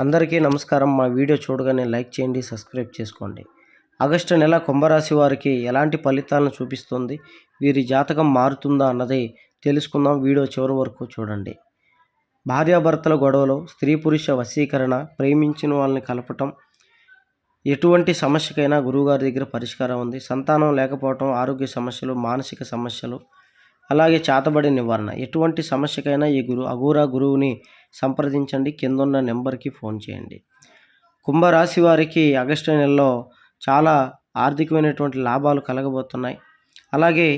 అందరికీ నమస్కారం. మా వీడియో చూడగానే లైక్ చేయండి సబ్స్క్రైబ్ చేసుకోండి. ఆగస్టు నెల కుంభరాశి వారికి ఎలాంటి ఫలితాలను చూపిస్తుంది? వీరి జాతకం మారుతుందా అన్నది తెలుసుకుందాం. వీడియో చివరి వరకు చూడండి. భార్యాభర్తల గొడవలు స్త్రీ పురుష వశీకరణ ప్రేమించిన వాళ్ళని కలపటం ఎటువంటి సమస్యకైనా గురువుగారి దగ్గర పరిష్కారం ఉంది. సంతానం లేకపోవటం ఆరోగ్య సమస్యలు మానసిక సమస్యలు అలాగే చేతబడి నివారణ. ఎటువంటి సమస్యకైనా ఈ గురు అఘోరా గురువుని సంప్రదించండి. కిందున్న నెంబర్కి ఫోన్ చేయండి. కుంభరాశి వారికి ఆగస్టు నెలలో చాలా ఆర్థికమైనటువంటి లాభాలు కలగబోతున్నాయి. అలాగే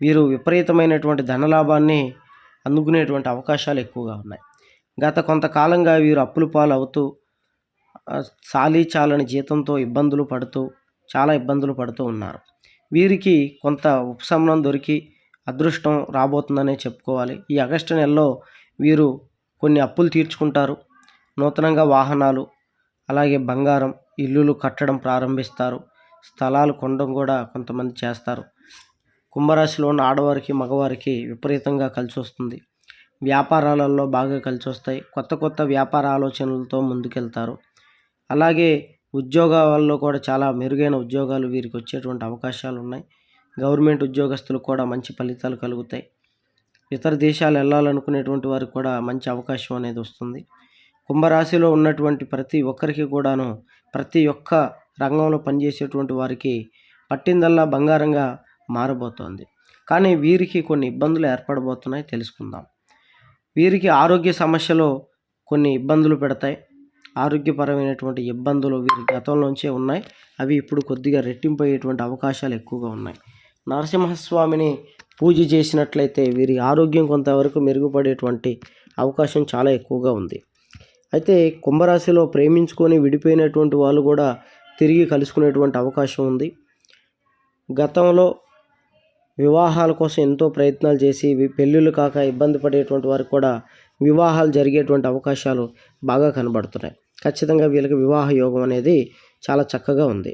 వీరు విపరీతమైనటువంటి ధనలాభాన్ని అందుకునేటువంటి అవకాశాలు ఎక్కువగా ఉన్నాయి. గత కొంతకాలంగా వీరు అప్పుల పాలు అవుతూ చాలీ చాలని జీతంతో ఇబ్బందులు పడుతూ చాలా ఇబ్బందులు పడుతూ ఉన్నారు. వీరికి కొంత ఉపశమనం దొరికి అదృష్టం రాబోతుందనే చెప్పుకోవాలి. ఈ ఆగస్టు నెలలో వీరు కొన్ని అప్పులు తీర్చుకుంటారు. నూతనంగా వాహనాలు అలాగే బంగారం ఇల్లులు కట్టడం ప్రారంభిస్తారు. స్థలాలు కొనడం కూడా కొంతమంది చేస్తారు. కుంభరాశిలో ఉన్న ఆడవారికి మగవారికి విపరీతంగా కలిసి వస్తుంది. వ్యాపారాలలో బాగా కలిసి వస్తాయి. కొత్త కొత్త వ్యాపార ఆలోచనలతో ముందుకెళ్తారు. అలాగే ఉద్యోగాల్లో కూడా చాలా మెరుగైన ఉద్యోగాలు వీరికి వచ్చేటువంటి అవకాశాలు ఉన్నాయి. గవర్నమెంట్ ఉద్యోగస్తులకు కూడా మంచి ఫలితాలు కలుగుతాయి. ఇతర దేశాలు వెళ్ళాలనుకునేటువంటి వారికి కూడా మంచి అవకాశం అనేది వస్తుంది. కుంభరాశిలో ఉన్నటువంటి ప్రతి ఒక్కరికి కూడాను ప్రతి ఒక్క రంగంలో పనిచేసేటువంటి వారికి పట్టిందల్లా బంగారంగా మారబోతోంది. కానీ వీరికి కొన్ని ఇబ్బందులు ఏర్పడబోతున్నాయి తెలుసుకుందాం. వీరికి ఆరోగ్య సమస్యలు కొన్ని ఇబ్బందులు పెడతాయి. ఆరోగ్యపరమైనటువంటి ఇబ్బందులు వీరి గతంలోంచే ఉన్నాయి. అవి ఇప్పుడు కొద్దిగా రెట్టింపయ్యేటువంటి అవకాశాలు ఎక్కువగా ఉన్నాయి. నరసింహస్వామిని పూజ చేసినట్లయితే వీరి ఆరోగ్యం కొంతవరకు మెరుగుపడేటువంటి అవకాశం చాలా ఎక్కువగా ఉంది. అయితే కుంభరాశిలో ప్రేమించుకొని విడిపోయినటువంటి వాళ్ళు కూడా తిరిగి కలుసుకునేటువంటి అవకాశం ఉంది. గతంలో వివాహాల కోసం ఎంతో ప్రయత్నాలు చేసి పెళ్ళిళ్ళు కాక ఇబ్బంది పడేటువంటి వారికి కూడా వివాహాలు జరిగేటువంటి అవకాశాలు బాగా కనబడుతున్నాయి. ఖచ్చితంగా వీళ్ళకి వివాహ యోగం అనేది చాలా చక్కగా ఉంది.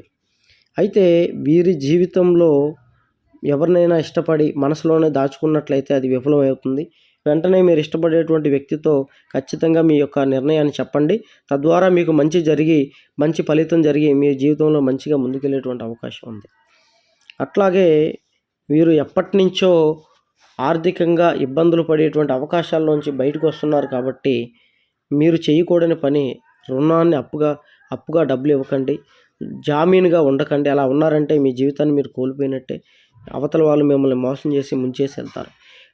అయితే వీరి జీవితంలో ఎవరినైనా ఇష్టపడి మనసులోనే దాచుకున్నట్లయితే అది విఫలమవుతుంది. వెంటనే మీరు ఇష్టపడేటువంటి వ్యక్తితో ఖచ్చితంగా మీ యొక్క నిర్ణయాన్ని చెప్పండి. తద్వారా మీకు మంచి జరిగి మంచి ఫలితం జరిగి మీ జీవితంలో మంచిగా ముందుకెళ్ళేటువంటి అవకాశం ఉంది. అట్లాగే వీరు ఎప్పటి నుంచో ఆర్థికంగా ఇబ్బందులు పడేటువంటి అవకాశాల్లోంచి బయటకు వస్తున్నారు కాబట్టి మీరు చేయకూడని పని రుణాన్ని అప్పుగా అప్పుగా డబ్బులు ఇవ్వకండి. జామీనుగా ఉండకండి. అలా ఉన్నారంటే మీ జీవితాన్ని మీరు కోల్పోయినట్టే. అవతల వాళ్ళు మిమ్మల్ని మోసం చేసి ముంచేసి వెళ్తారు.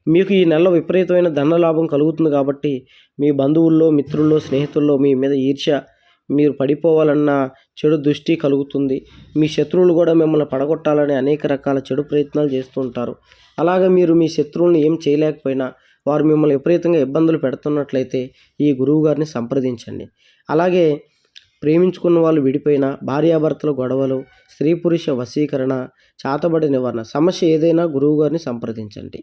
మీకు ఈ నెలలో విపరీతమైన ధన లాభం కలుగుతుంది కాబట్టి మీ బంధువుల్లో మిత్రుల్లో స్నేహితుల్లో మీ మీద ఈర్ష్య మీరు పడిపోవాలన్న చెడు దృష్టి కలుగుతుంది. మీ శత్రువులు కూడా మిమ్మల్ని పడగొట్టాలని అనేక రకాల చెడు ప్రయత్నాలు చేస్తూ ఉంటారు. అలాగే మీరు మీ శత్రువులను ఏం చేయలేకపోయినా వారు మిమ్మల్ని విపరీతంగా ఇబ్బందులు పెడుతున్నట్లయితే ఈ గురువు గారిని సంప్రదించండి. అలాగే ప్రేమించుకున్న వాళ్ళు విడిపోయిన భార్యాభర్తల గొడవలు స్త్రీ పురుష వశీకరణ చాతబడి నివారణ సమస్య ఏదైనా గురువుగారిని సంప్రదించండి.